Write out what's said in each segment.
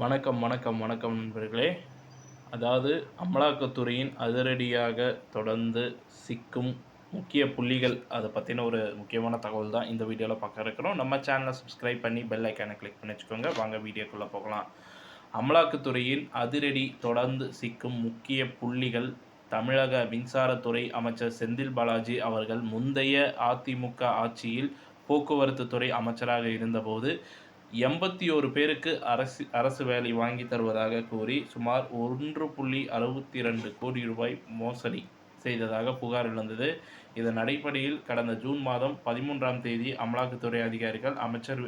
வணக்கம் வணக்கம் வணக்கம் நண்பர்களே. அதாவது அமலாக்கத்துறையின் அதிரடியாக தொடர்ந்து சிக்கும் முக்கிய புள்ளிகள் அதை பற்றின ஒரு முக்கியமான தகவல் தான் இந்த வீடியோவில் பார்க்க இருக்கிறோம். நம்ம சேனலை சப்ஸ்கிரைப் பண்ணி பெல் ஐக்கானை கிளிக் பண்ணி வச்சுக்கோங்க. வாங்க வீடியோக்குள்ளே போகலாம். அமலாக்கத்துறையின் அதிரடி தொடர்ந்து சிக்கும் முக்கிய புள்ளிகள் தமிழக மின்சாரத்துறை அமைச்சர் செந்தில் பாலாஜி அவர்கள் முந்தைய அதிமுக ஆட்சியில் போக்குவரத்து துறை அமைச்சராக இருந்தபோது எண்பத்தி ஒரு பேருக்கு அரசு அரசு வேலை வாங்கி தருவதாக கூறி சுமார் ஒன்று புள்ளி அறுபத்தி ரெண்டு கோடி ரூபாய் மோசடி செய்ததாக புகார் எழுந்தது. இதன் அடிப்படையில் கடந்த ஜூன் மாதம் பதிமூன்றாம் தேதி அமலாக்கத்துறை அதிகாரிகள் அமைச்சர்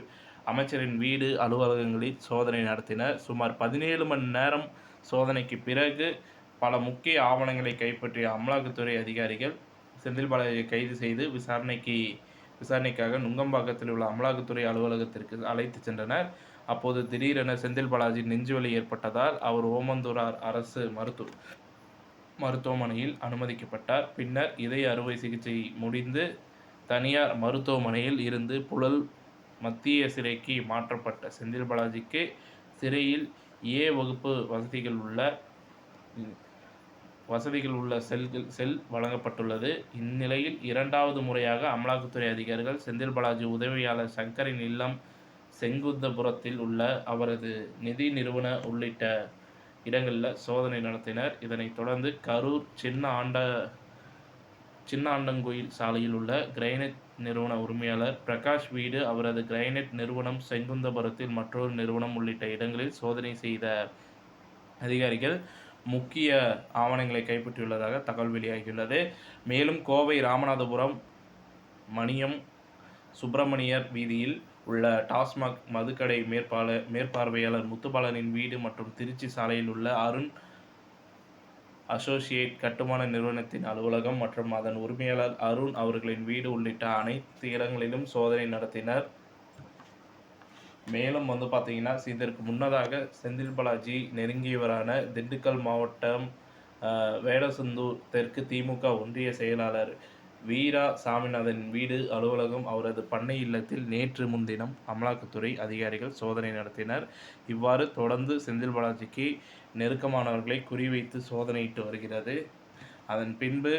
அமைச்சரின் வீடு அலுவலகங்களில் சோதனை நடத்தினர். சுமார் பதினேழு மணி நேரம் சோதனைக்கு பிறகு பல முக்கிய ஆவணங்களை கைப்பற்றிய அமலாக்கத்துறை அதிகாரிகள் செந்தில் பாலாஜியை கைது செய்து விசாரணைக்கு விசாரணைக்காக நுங்கம்பாக்கத்தில் உள்ள அமலாக்கத்துறை அலுவலகத்திற்கு அழைத்து சென்றனர். அப்போது திடீரென செந்தில் பாலாஜி நெஞ்சுவலி ஏற்பட்டதால் அவர் ஓமந்தூரார் அரசு மருத்துவ மருத்துவமனையில் அனுமதிக்கப்பட்டார். பின்னர் இதய அறுவை சிகிச்சை முடிந்து தனியார் மருத்துவமனையில் இருந்து புழல் மத்திய சிறைக்கு மாற்றப்பட்ட செந்தில் பாலாஜிக்கு சிறையில் ஏ வகுப்பு வசதிகள் உள்ள வசதிகள் உள்ள செல்கள் செல் வழங்கப்பட்டுள்ளது. இந்நிலையில் இரண்டாவது முறையாக அமலாக்கத்துறை அதிகாரிகள் செந்தில் பாலாஜி உதவியாளர் சங்கரின் இல்லம் செங்குந்தபுரத்தில் உள்ள அவரது நிதி நிறுவன உள்ளிட்ட இடங்களில் சோதனை நடத்தினர். இதனைத் தொடர்ந்து கரூர் சின்ன ஆண்ட சின்ன ஆண்டங்கோயில் சாலையில் உள்ள கிரைனட் நிறுவன உரிமையாளர் பிரகாஷ் வீடு அவரது கிரைனட் நிறுவனம் செங்குந்தபுரத்தில் மற்றொரு நிறுவனம் உள்ளிட்ட இடங்களில் சோதனை செய்த அதிகாரிகள் முக்கிய ஆவணங்களை கைப்பற்றியுள்ளதாக தகவல் வெளியாகியுள்ளது. மேலும் கோவை ராமநாதபுரம் மணியம் சுப்பிரமணியர் வீதியில் உள்ள டாஸ்மாக் மதுக்கடை மேற்பால மேற்பார்வையாளர் முத்துபாலனின் வீடு மற்றும் திருச்சி சாலையில் உள்ள அருண் அசோசியேட் கட்டுமான நிறுவனத்தின் அலுவலகம் மற்றும் அதன் உரிமையாளர் அருண் அவர்களின் வீடு உள்ளிட்ட அனைத்து இடங்களிலும் சோதனை நடத்தினர். மேலும் வந்து பார்த்தீங்கன்னா இதற்கு முன்னதாக செந்தில் பாலாஜி நெருங்கியவரான திண்டுக்கல் மாவட்டம் வேடசந்தூர் தெற்கு திமுக ஒன்றிய செயலாளர் வீரா சாமிநாதன் வீடு அலுவலகம் அவரது பண்ணை இல்லத்தில் நேற்று முன்தினம் அமலாக்கத்துறை அதிகாரிகள் சோதனை நடத்தினர். இவ்வாறு தொடர்ந்து செந்தில் பாலாஜிக்கு நெருக்கமானவர்களை குறிவைத்து சோதனையிட்டு வருகிறது. அதன் பின்பு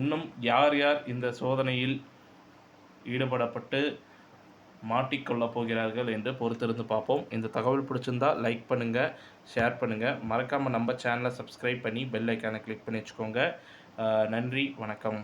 இன்னும் யார் யார் இந்த சோதனையில் ஈடுபடப்பட்டு மாட்டிக்கொள்ளப் போகிறார்கள் என்று பொறுத்திருந்து பார்ப்போம். இந்த தகவல் பிடிச்சிருந்தா லைக் பண்ணுங்கள் ஷேர் பண்ணுங்கள் மறக்காமல் நம்ம சேனலை சப்ஸ்கிரைப் பண்ணி பெல் ஐக்கானை கிளிக் பண்ணி வச்சுக்கோங்க. நன்றி வணக்கம்.